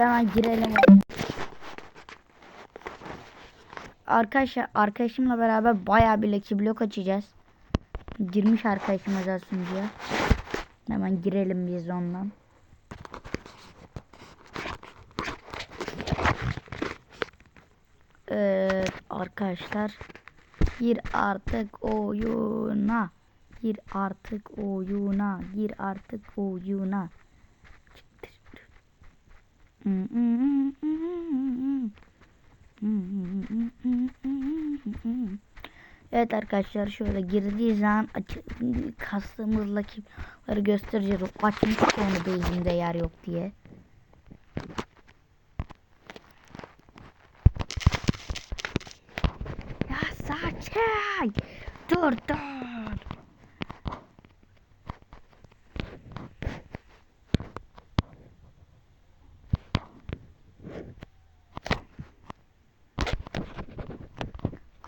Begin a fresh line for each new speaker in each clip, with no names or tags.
Şöyle hemen girelim. Arkadaşlar arkadaşımla beraber bayağı bir Lucky Block açacağız. Girmiş arkadaşım özel sunucuya. Hemen girelim biz ondan. Evet arkadaşlar. Gir artık oyuna. Gir artık oyuna. Gir artık oyuna. Evet arkadaşlar şöyle girdiği zaman kastığımız rakipleri göstereceğiz. Açmış onu beyzinde yer yok diye. Ya sakin. Dur dur.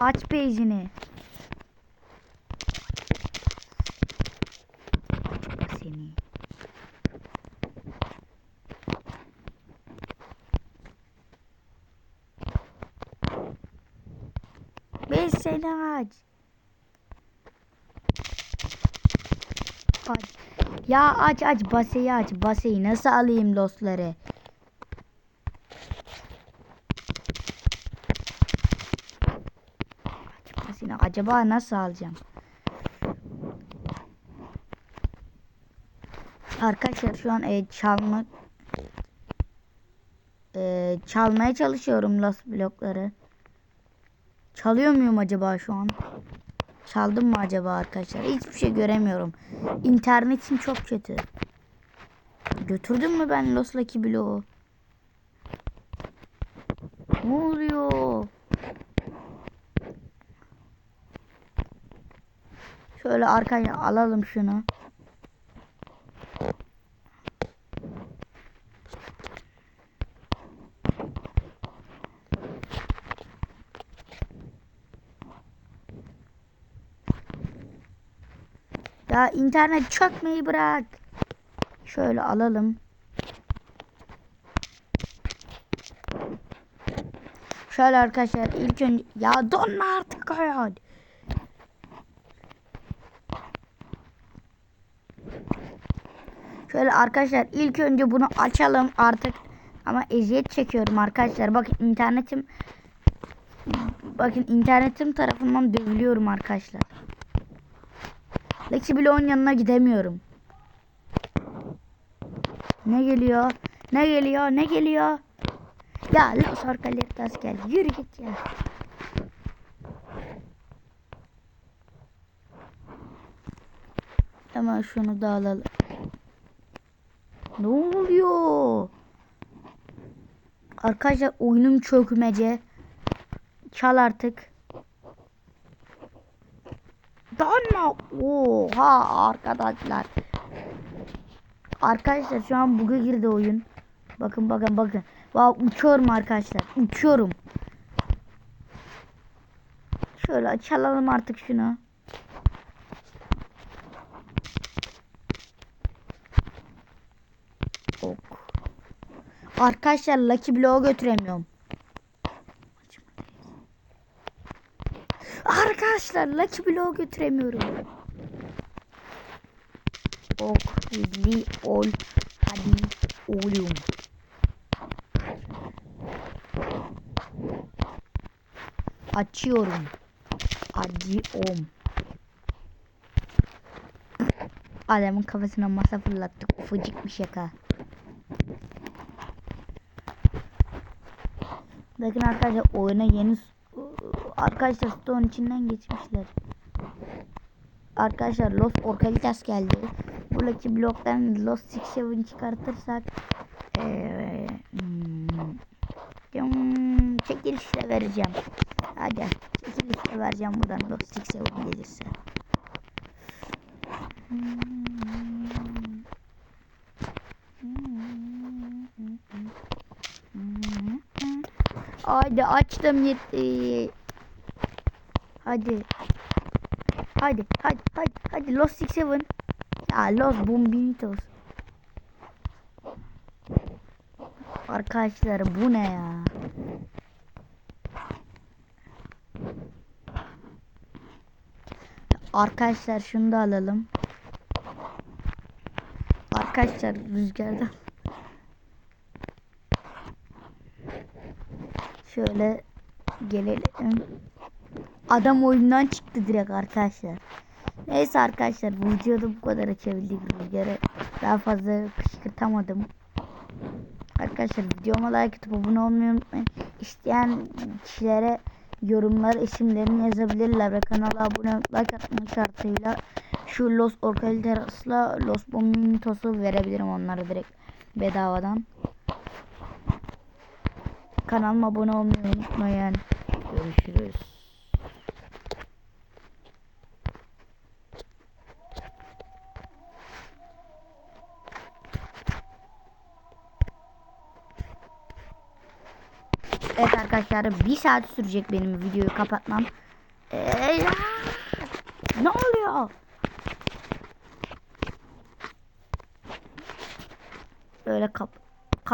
Aç beyzini. Seni. Ben seni aç. Aç. Ya aç aç baseyi aç baseyi nasıl alayım dostları? Aç baseni acaba nasıl alacağım? Arkadaşlar şu an e, çalma e, çalmaya çalışıyorum los blokları. Çalıyor muyum acaba şu an? Çaldım mı acaba arkadaşlar? Hiçbir şey göremiyorum. İnternetim çok kötü. Götürdüm mü ben Los Lucky bloğu? Ne oluyor? Şöyle arkaya alalım şunu. Ya internet çökmeyi bırak. Şöyle alalım. Şöyle arkadaşlar ilk önce ya donma artık hayat. Şöyle arkadaşlar ilk önce bunu açalım artık ama eziyet çekiyorum arkadaşlar. Bakın internetim bakın internetim tarafından dövülüyorum arkadaşlar. Lexi Bloğun yanına gidemiyorum. Ne geliyor? Ne geliyor? Ne geliyor? Ya Los Orcaletas gel. Yürü git ya. Hemen şunu da alalım. Ne oluyor? Arkadaşlar oyunum çökmece. Çal artık. Donma. Oha arkadaşlar. Arkadaşlar şu an bug'a girdi oyun. Bakın bakın bakın. Vav uçuyorum arkadaşlar. Uçuyorum. Şöyle açalım artık şunu. Arkadaşlar Lucky Block'u götüremiyorum. Arkadaşlar Lucky Block'u götüremiyorum. Ok hızlı ol. Hadi oğlum. Açıyorum. Acıyorum. Adamın kafasına masa fırlattık. Ufacık bir şaka. Bakın arkadaşlar oyuna yeni arkadaşlar stone içinden geçmişler. Arkadaşlar Los Orcalitas geldi. Buradaki bloktan Los Six Seven çıkartırsak ee, hmm, çekilişle vereceğim. Hadi çekilişle vereceğim buradan Los Six Seven gelirse. Haydi açtım yetti. Hadi. Hadi hadi hadi hadi Los Six Seven. Ya Los Bombinitos. Arkadaşlar bu ne ya? Arkadaşlar şunu da alalım. Arkadaşlar rüzgardan. Şöyle gelelim. Adam oyundan çıktı direkt arkadaşlar. Neyse arkadaşlar bu videoda bu kadar açabildik rüzgarı. Daha fazla kışkırtamadım. Arkadaşlar videoma like atıp abone olmayı unutmayın. İsteyen kişilere yorumlar isimlerini yazabilirler ve kanala abone like atma şartıyla şu Los Orcalteras'la Los Bombintos'u verebilirim onlara direkt bedavadan. Kanalıma abone olmayı unutmayın. Görüşürüz. Evet arkadaşlar bir saat sürecek benim videoyu kapatmam. Ee, ne oluyor? Böyle kap